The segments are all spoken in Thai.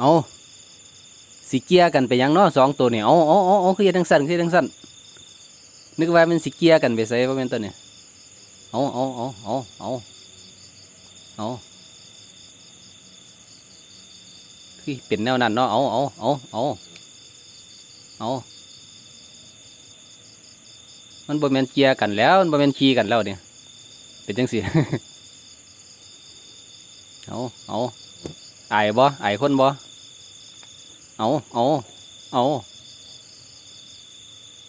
เอาสิเกียร์กันไปยังเนาะสองตัวเนี่ยเอาเอาเอาเอาคือเฮ็ดจังสั่นคือเฮ็ดจังสั่นนึกว่ามันสิเกียร์กันไปใส่ว่าแม่นตัวเนี่ยเอาเอาเอาเอาเอาเอาคือเป็นแนวนั้นเนาะเอาเอาเอาเอาเอามันบ่แม่นเกียร์กันแล้วมันบ่แม่นขี่กันแล้วเนี่ยเป็นจังซี่เอาเอา อายบ่อายคนบ่เอาเอาเอา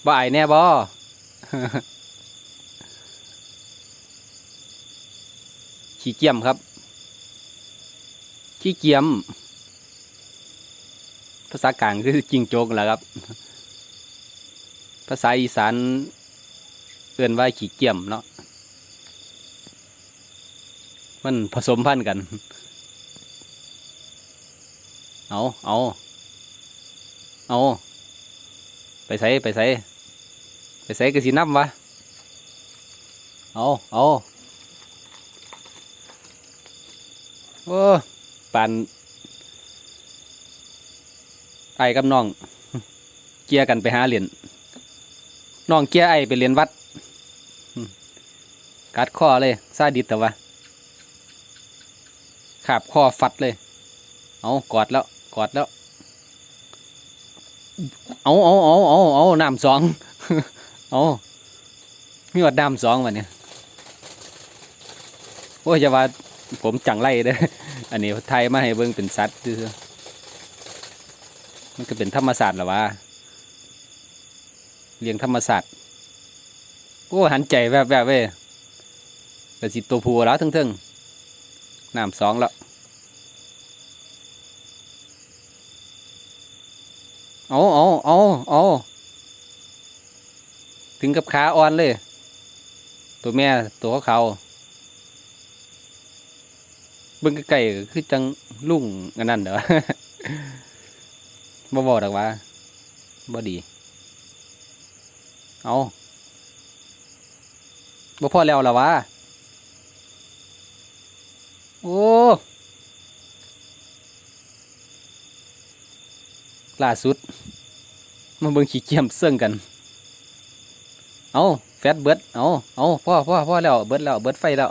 บ่อายแน่บ่ขี้เกียมครับขี้เกียม ภาษากลางคือจิงโจกแหละครับ ภาษาอีสานเอื่นว่าขี้เกียมเนาะมันผสมพันธุ์กัน เอาเอาเอาไปใส่ไปใส่ไปใส่กระสีน้ำวะเอาเอาโอ้ปานไอ้กับน้อง เกียร์กันไปหาเหรียญน้องเกียร์ไอ้ไปเรียนวัด กัดข้อเลยซาดิสแต่ว่าขาบคอฟัดเลย เอากอดแล้ว กอดแล้ว เอาเอาเอาเอาเอาน้ำสองเอามีวัดน้ำสองวันเนี่ยโอ้ยจะว่าผมจังไรเด้ออันนี้ไทยมาให้เบิ่งเป็นสัตว์ซื่อมันก็เป็นธรรมศาสตร์หรอวะเลี้ยงธรรมศาสตร์โอ้หันใจแวบๆเว้ยแต่สิตัวผู้แล้วทึ่งๆน้ำสองแล้ว เอาเอาเอาเอาถึงกับขาอ่อนเลย ตัวแม่ตัวเขาเบิ่งไก่คือจังลุ่งอันนั้นเด้อบ่บอกดอกว่าบ่ดี เอาบ่พอแล้วล่ะวะโอ้ ล่าสุด มาเบิ่งขี้เกียมเสื่องกัน เอาแฟตเบิดเอาเอาพ่อพ่อพ่อแล้ว เบิดแล้ว เบิดไฟแล้ว